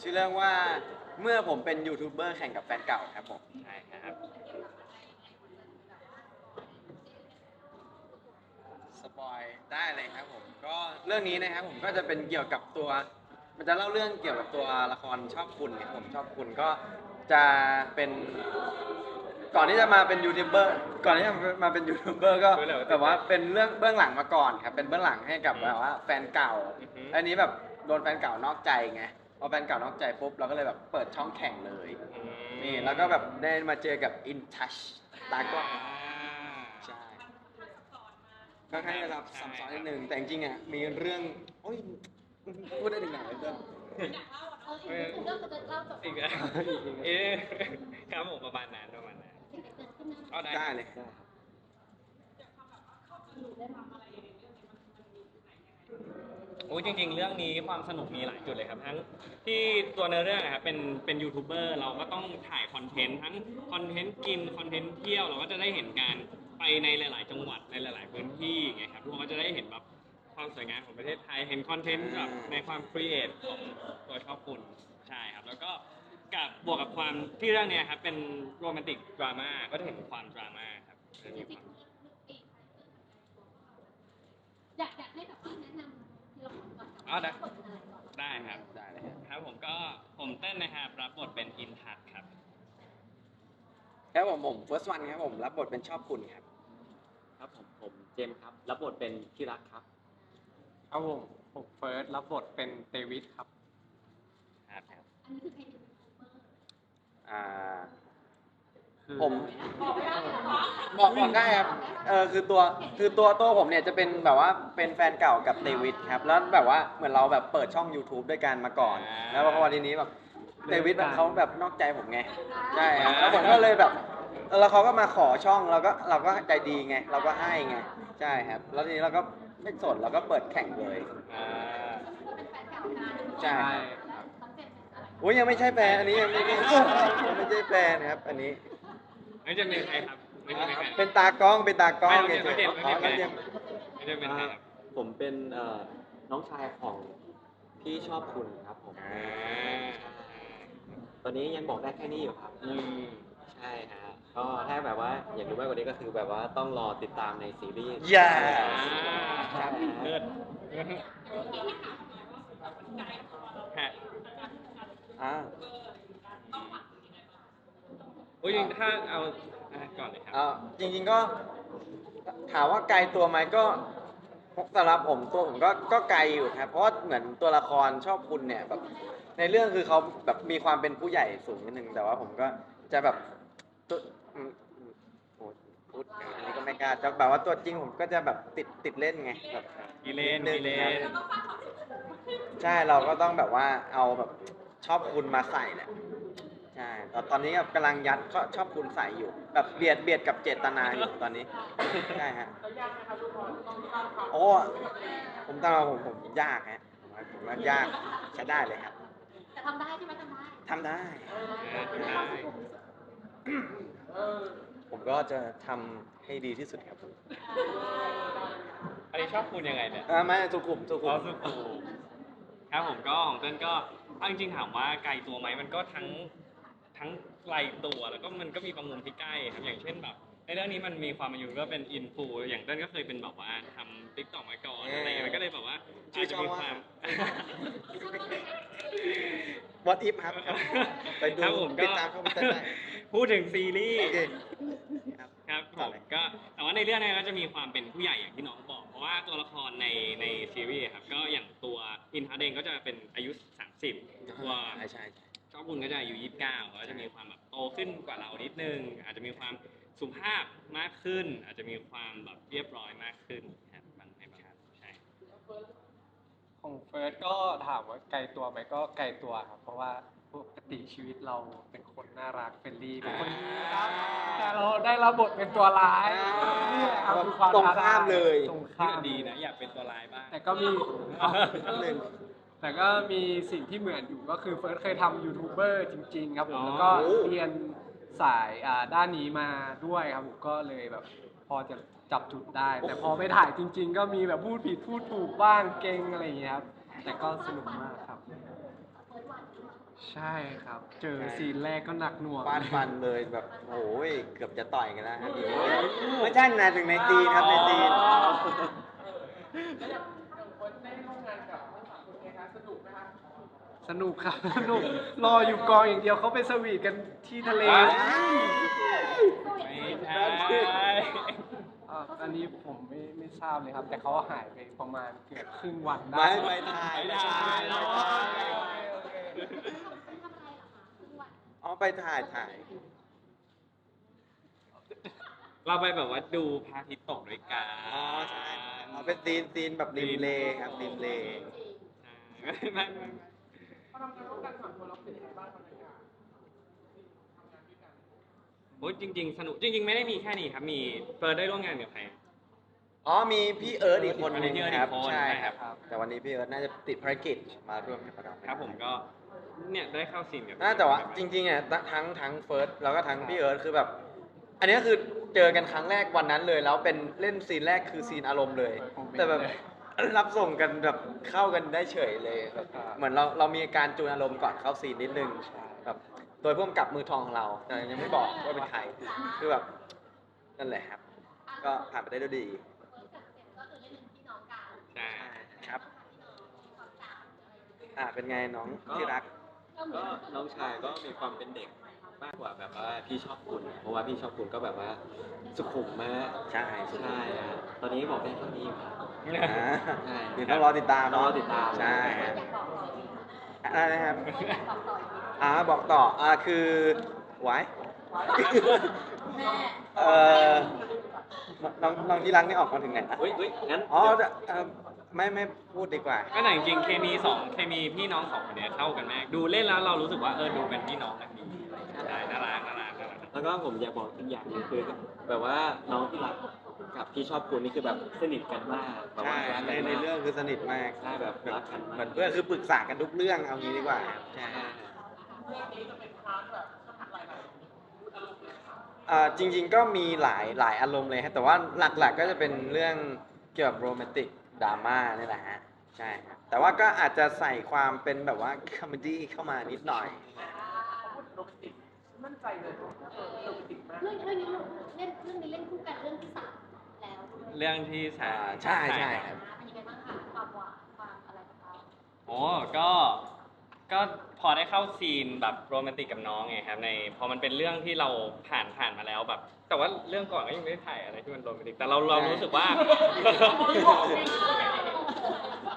ชื่อเรื่องว่าเมื่อผมเป็นยูทูบเบอร์แข่งกับแฟนเก่าครับผมใช่ครับสปอยได้เลยครับผมก็เรื่องนี้นะครับผมก็จะเป็นเกี่ยวกับตัว มันจะเล่าเรื่องเกี่ยวกับตัวละครชอบคุณเนี่ยผมชอบคุณก็จะเป็น ก่อนที่จะมาเป็นยูทูบเบอร์ก่อนที่จะมาเป็นยูทูบเบอร์ก็รู้เลยว่าแบบว่าเป็นเรื่องเบื้องหลังมาก่อนครับเป็นเบื้องหลังให้กับแบบว่าแฟนเก่าอือฮึอันนี้แบบโดนแฟนเก่านอกใจไงพ อแฟนเก่านอกใจปุ๊บเราก็เลยแบบเปิดช่องแข่งเลยอืมนี่แล้วก็แบบได้มาเจอกับ In Touch ตากล้องอ่าใช่ก็ให้เราซับซ้อนนิดนึงแต่จริงๆอะมีเรื่องโอ้ยพูดได้ถึงไหนเรื่องเออเรื่องจะเล่าจบอีกแล้วเอ๊ะครับผมประมาณนั้นประมาณนั้นเอาได้ได้เลยโอ้ยจริง ๆ เรื่องนี้ความสนุกมีหลายจุดเลยครับ ทั้งที่ตัวเนื้อเรื่องนะครับเป็นเป็นยูทูบเบอร์เราก็ต้องถ่ายคอนเทนต์ทั้งคอนเทนต์กินคอนเทนต์เที่ยวเราก็จะได้เห็นการไปในหลาย ๆ จังหวัดในหลาย ๆ พื้นที่ไงครับทุกคนก็จะได้เห็นแบบความสวยงามของประเทศไทยเห็นคอนเทนต์แบบในความครีเอทของตัวชอบคุณใช่ครับ แล้วก็กับบวกกับความที่เรื่องเนี้ยครับเป็นโรแมนติกดราม่าก็จะเห็นความดราม่าครับจะมีความ อยากอยากให้แบบว่าแนะนำ อนอ๋อได้บทเป็นอะไรก่อนได้ครับ ได้เลยครับครับผมก็ผมเต้นนะครับ รับบทเป็นอินทัศครับ ครับผมผม first one ครับผม รับบทเป็นชอบคุณครับ ครับผมผมเจมส์ครับ รับบทเป็นที่รักครับ ครับผมผมเฟิร์สรับบทเป็นเตวิทครับครับอันนี้คือใครเป็นยูทูบเบอร์อ่าคือ ผมบอกไม่ได้เหรอบอกบอกได้ครับเออคือตัวคือตัวตัวผมเนี่ยจะเป็นแบบว่าเป็นแฟนเก่ากับเดวิดครับแล้วแบบว่าเหมือนเราแบบเปิดช่อง YouTube ด้วยกันมาก่อนอ่าแล้วพอทีนี้แบบเดวิดแบบเขาแบบนอกใจผมไงใช่ครับแล้วผมก็เลยแบบแล้วเขาก็มาขอช่องเราก็เราก็ใจดีไงเราก็ให้ไงใช่ครับ แล้วทีนี้เราก็ไม่สนเราก็เปิดแข่งเลยอ่าเป็นแฟนเก่ากันใช่แล้วต้องเจ็บเป็นอะไรโอ้ยยังไม่ใช่แฟนอันนี้ยังไม่ยังไม่ใช่แฟนครับ อันนี้ ไม่จะเป็นใครครับไม่จะเป็นใครเป็นตากล้องเป็นตากล้องไม่เฉไม่ยเจ็บๆไม่อ๋อเจ็บแล้วยังไม่จะเป็นใครครับผมเป็นเอ่อน้องชายของพี่ชอบคุณครับผมอ่าตอนนี้ยังบอกได้แค่นี้อยู่ครับอืมใช่ฮะก็ถ้าแบบว่าอยากรู้มากกว่านี้ก็คือแบบว่าต้องรอติดตามในซีรีส์อย่าอ่าเลิศฮะอ่าโอ้ยจริงๆถ้าเอาอะก่อนเลยครับเอาจริงๆก็ถามว่าไกลตัวไหมก็สำหรับผมตัวผมก็ก็ไกลอยู่ครับเพราะว่าเหมือนตัวละครชอบคุณเนี่ยแบบในเรื่องคือเขาแบบมีความเป็นผู้ใหญ่สูงนิดนึงแต่ว่าผมก็จะแบบตัวอืมอืมโอ้พูดอันนี้ก็ไม่กล้าจะแบบว่าตัวจริงผมก็จะแบบติดติดเล่นไงแบบกีเลนกีเลนใช่เราก็ต้องแบบว่าเอาแบบชอบคุณมาใส่แหละ ใช่ตอนตอนนี้แบบกำลังยัดก็ชอบคุณใส่อยู่ แบบเบียดเบียดกับเจตนาอยู่ตอนนี้ ใช่ฮะโอ้ผมตามมาผมผมยากฮะผมว่าผมว่ายากใช้ได้เลยครับแต่ทำได้ใช่ไหมทำได้ทำได้ได้ ผมก็จะทำให้ดีที่สุดครับผมอันนี้ชอบคุณยังไงเนี่ยอ่าไม่สุขุมสุขุอ๋อมสุดคูครับผมก็ของเต้นก็เอาจริงๆถามว่าไกลตัวไหมมันก็ทั้ง ทั้งไกลตัวแล้วก็มันก็มีบางมุมที่ใกล้ครับอย่างเช่นแบบในเรื่องนี้มันมีความมาอยู่ก็เป็นอินฟูอย่างเต้นก็เคยเป็นแบบว่าทำติ๊กต็อกมาก่อนอะไรอย่างเงี้ยมันก็เลยแบบว่าอาจจะมีความวัดอิฟครับไปดูครับผมติก็ดตามเข้าไปได้ พูดถึงซีรีส์ โอเค ครับ ครับผต่อมเลย ก็แต่ว่าในเรื่องเนี้ก็จะมีความเป็นผู้ใหญ่อย่างที่น้องบอก เพราะว่าตัวละครในในซีรีส์ครับก็อย่างตัวอินทัศน์เองก็จะเป็นอายุ 30 ตัวใช่ใช่ใช่ ชอบคุณก็จะอายุ29ก็จะมีความแบบโตขึ้นกว่าเรานิดนึง อาจจะมีความสุภาพมากขึ้น อาจจะมีความแบบเรียบร้อยมากขึ้นครับบางในบางครับใช่ของเฟิร์สก็ถามว่าไกลตัวไหมก็ไกลตัวครับ เพราะว่าปกติชีวิตเราเป็นคนน่ารักเฟรนลี่เป็นคนดีครับแต่เราได้รับบทเป็นตัวร้ายนี่แหละครับคือความตรงท้าทข้ามเลย ตรงที่ข้ามดีนะ อยากเป็นตัวร้ายบ้างแต่ก็มีหนึ่ง แต่ก็มีสิ่งที่เหมือนอยู่ก็คือเฟิร์สเคยทำยูทูบเบอร์จริง ๆ ครับผมอ๋อแล้วก็เรียนสายอ่าด้านนี้มาด้วยครับผมก็เลยแบบ พอจะจับจุดได้ แต่พอไปถ่ายจริง ๆ ก็มีแบบพูดผิดพูดถูกบ้างเก่งอะไรอย่างเงี้ยครับแต่ก็สนุกมากครับเฟิร์สวันใช่ครับ เจอซีนแรกก็หนักหน่วง ฟาดฟันเลยแบบโอ้ยเกือบจะต่อยกันแล้วครับอีกนิดเดียวไม่ใช่นะถึงในซีนครับในซีน สนุกครับสนุกรออยู่กองอย่างเดียวเขาไปสวีทกันที่ทะเลไม่ใช่อ่าอันนี้ผมไม่ไม่ทราบเลยครับ แต่เขาหายไปประมาณเกือบครึ่งวันได้ ไม่ไปถ่ายไม่ไม่ได้ใช่ไม่ไม่ได้ใช่ทำอะไรเหรอคะทุกวันอ๋อไปถ่ายถ่าย เราไปแบบว่าดูพระอาทิตย์ตกด้วยกันอ๋อใช่อ๋อเป็นซีนซีนแบบริมเลครับริมเล ใช่ไม่ไม่ไม่โอ้ยจริง ๆ สนุกจริง ๆ ไม่ได้มีแค่นี้ครับ มีเฟิร์สได้ร่วมงานกับใคร อ๋อมีพี่เอิร์ธอีกคนหนึงมีพี่เอิร์ธครับอีกคนใช่ใช่คครัรับบแต่วันนี้พี่เอิร์ธน่าจะติดภารกิจมาร่วมกับเราครับผมก็เนี่ยได้เข้าซีนกับน่าแต่ว่าจริงๆอะทั้งทั้งเฟิร์สแล้วก็ทั้งพี่เอิร์ธคือแบบ อันนี้คือเจอกันครั้งแรกวันนั้นเลย แล้วเป็นเล่นซีนแรกคือซีนอารมณ์เลย แต่แบบ รับส่งกันแบบเข้ากันได้เฉยเลยแบบเหมือนเราเรามีการจูนอารมณ์ก่อนเข้าซีนนิดนึงแบบโดยพ่วงกับมือทองของเราแต่ยังไม่บอกว่าเป็นใครคือแบบนั่นแหละครับ ก็ผ่านไปได้ด้วยดีเฟิร์สกับเจมส์ก็คือเล่นเป็นพี่น้องกันใช่ครับพี่น้องความต่างอะไรอย่างเงี้ยอ่าเป็นไงน้องที่รักก็เหมืก็อนน้องชายก็มีความเป็นเด็ก มากกว่าแบบว่าพี่ชอบคุณ เพราะว่าพี่ชอบคุณก็แบบว่าสุขุมมากใช่สุดใช่ฮะตอนนี้บอกได้เท่านี้ครับอ่าใช่เดี๋ยวต้องรอติดตามรอเนาะติดตามใช่อยาฮะกบอกต่ออีกอะไรนะครับอยากบอกต่ออีกอ่าบอกต่ออ่าคือไว้ แม่เอ่อ น้องน้องที่รักนี่ออกมาถึงไหนนะเฮ้ยเฮ้ยงั้นอ๋อเดี๋ยวเอ่อไม่ไม่พูดดีกว่า ก็แต่จริงๆเคมีสองเคมีพี่น้องสองคนเนี้ยเข้ากันมาก ดูเล่นแล้วเรารู้สึกว่าเออดูเป็นพี่น้องกันดี ใช่น่ารักน่ารักน่ารักแล้วก็ผมอยากบอกอีกอย่างหนึงคือ แบบว่าน้องที่รักกับพี่ชอบคุณนี่คือแบบสนิทกันมากแบบใช่ว่ารักในกันในมาก เรื่องคือสนิทมากใช่แบบแบบรักกันเหมือนเพื่อนคือปรึกษากันทุกเรื่องเอางี้ดีกว่าใช่อ่าจริง ๆก็มีหลายหลายอารมณ์เลยฮะแต่ว่าหลักๆก็จะเป็นเรื่องเกี่ยวกับโรแมนติกดราม่านี่แหละฮะใช่ครับแต่ว่าก็อาจจะใส่ความเป็นแบบว่าคอมเมดี้เข้ามานิดหน่อย เรื่องเรื่องนี้เล่นเรื่องนี้เล่นคู่กันเรื่องที่สามแล้วเรื่องที่สาอ่ามใช่ใช่ครับเป็นยังไงบ้างคะความหวานความอะไรของเราโอ้ก็ก็พอได้เข้าซีนแบบโรแมนติกกับน้องไงครับในพอมันเป็นเรื่องที่เราผ่านผ่านมาแล้วแบบ แต่ว่าเรื่องก่อนก็ยังไม่ได้ถ่ายอะไรที่มันโรแมนติกแต่เราเรารู้สึกว่า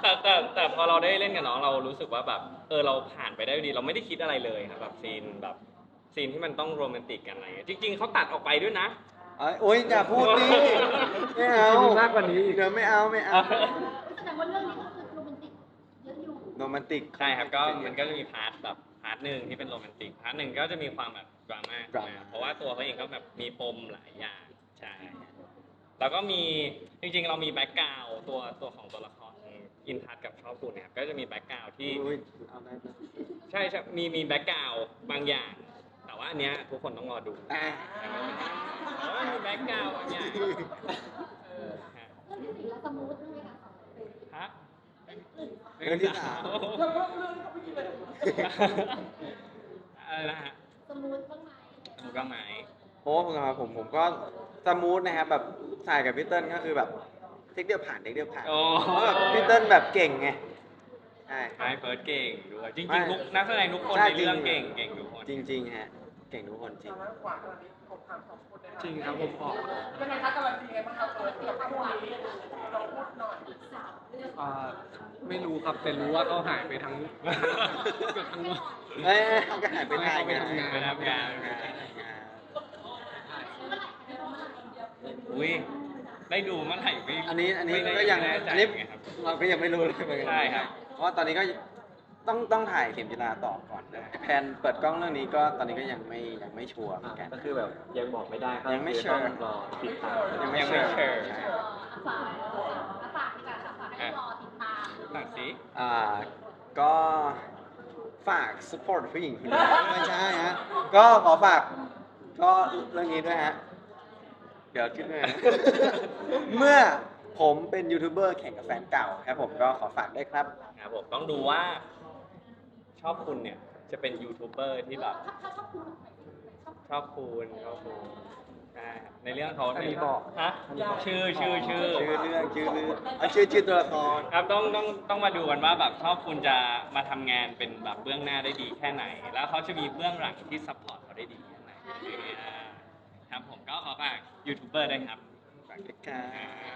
แต่แต่แต่พอเราได้เล่นกับน้องเรารู้สึกว่าแบบเออเราผ่านไปได้ดีเราไม่ได้คิดอะไรเลยครับแบบซีนแบบ ซีนที่มันต้องโรแมนติกกันอะไรเงี้ยจริง ๆเขาตัดออกไปด้วยนะ เอ้ยโอ๊ยอย่าพูดดิไม่เอามีมากกว่านี้อีก เดี๋ยวไม่เอาไม่เอาแสดงว่าเรื่องนี้ก็คือโรแมนติกเยอะอยู่ โรแมนติก ใช่ครับก็มันก็จะมีพาร์ทแบบพาร์ทหนึ่งที่เป็นโรแมนติกพาร์ทหนึ่งก็จะมีความแบบดราม่าดราม่า เพราะว่าตัวเขาเองก็แบบมีปมหลายอย่างใช่แล้วก็มีจริงๆ เรามีแบ็กกราวตัวตัวของตัวละครอินทัศกับชอบคุณนะครับก็จะมีแบ็กกราวที่ อุ๊ยเอาได้ไหม ใช่ใช่มีมีแบ็กกราวบางอย่างแต่ ว่าอันเนี้ยทุกคนต้องรอดูอ่าแต่ว่ามีแบ็กกราวบางอย่างฮะเรื่องที่สี่แล้วสมูทใช่ไหมคะฮะเรื่องที่สามอะไรนะฮะสมูทบ้างไหมหมูกระไหมโอ้ผมสำหรับผมผมก็สมูทนะครับแบบถ่ายกับพี่เติ้ลก็คือแบบเทคเดียวผ่านเทคเดียวผ่านโอ้เพราะแบบพี่เติ้ลแบบเก่งไงใช่ไอเฟิร์สเก่งด้วยจริงไม่ๆทุกนักแสดงทุกคนใช่ในเรื่องจริเก่งงเก่งทุกคนจริงๆฮะ เก่งทุกคนจริงจริงครับผมบอกยังไงคะการันตีไงบ้างครับเปิดเกี่ยวกับคู่นี้เราพูดหน่อยอ่าไม่รู้ครับแต่รู้ว่าเขาหายไปทั้งเกือบทั้งวัน เอ้ยเขาก็หายไปถ่ายไปทำงานไปทำงานอุ้ยได้ดูเมื่อไหร่ไม่อันนี้อันนี้ไม่ได้ก็ยังไม่แน่ใจอันนี้ไงครับ เราก็ยังไม่รู้เลยเหมือนกันใช่ครับ เพราะว่าตอนนี้ก็ ต้องต้องถ่ายเข็มจิราต่อก่อนนะแผนเปิดกล้องเรื่องนี้ก็ตอนนี้ก็ยังไม่ยังไม่ชัวร์เหมือนกัน ก็คือแบบยังบอกไม่ได้ครับยังไม่คือเชิญต้องรอติดตามยังไม่ยังไม่เชิญเชิญใช่ฝากฝากดีกว่าฝากให้รอติดตามหนักสิอ่าก็ฝาก support ผู้หญิงคนนี้ไม่ใช่ฮะก็ขอฝากก็เรื่องนี้ด้วยฮะเดี๋ยวคิดด้วยนะเมื่อผมเป็นยูทูบเบอร์แข่งกับแฟนเก่าครับผมก็ขอฝากด้วยครับครับผมต้องดูว่า ชอบคุณเนี่ยจะเป็นยูทูบเบอร์ที่แบบถ้าถ้าชอบคุณชอบชอบคุณชอบคุณใช่ครับในเรื่องเขาอันนี้บอกฮะชื่อชื่อชื่อ ชื่อเรื่องชื่อเรื่องเอาชื่อชื่อตัวละคร ครับต้องต้องต้องมาดูกันว่าแบบชอบคุณจะมาทำงานเป็นแบบเบื้องหน้าได้ดีแค่ไหน แล้วเขาจะมีเบื้องหลังที่ซัพพอร์ตเขาได้ดีแค่ไหนอ่าครับผมก็ขอฝากยูทูบเบอร์ด้วยครับ ฝากด้วยครับ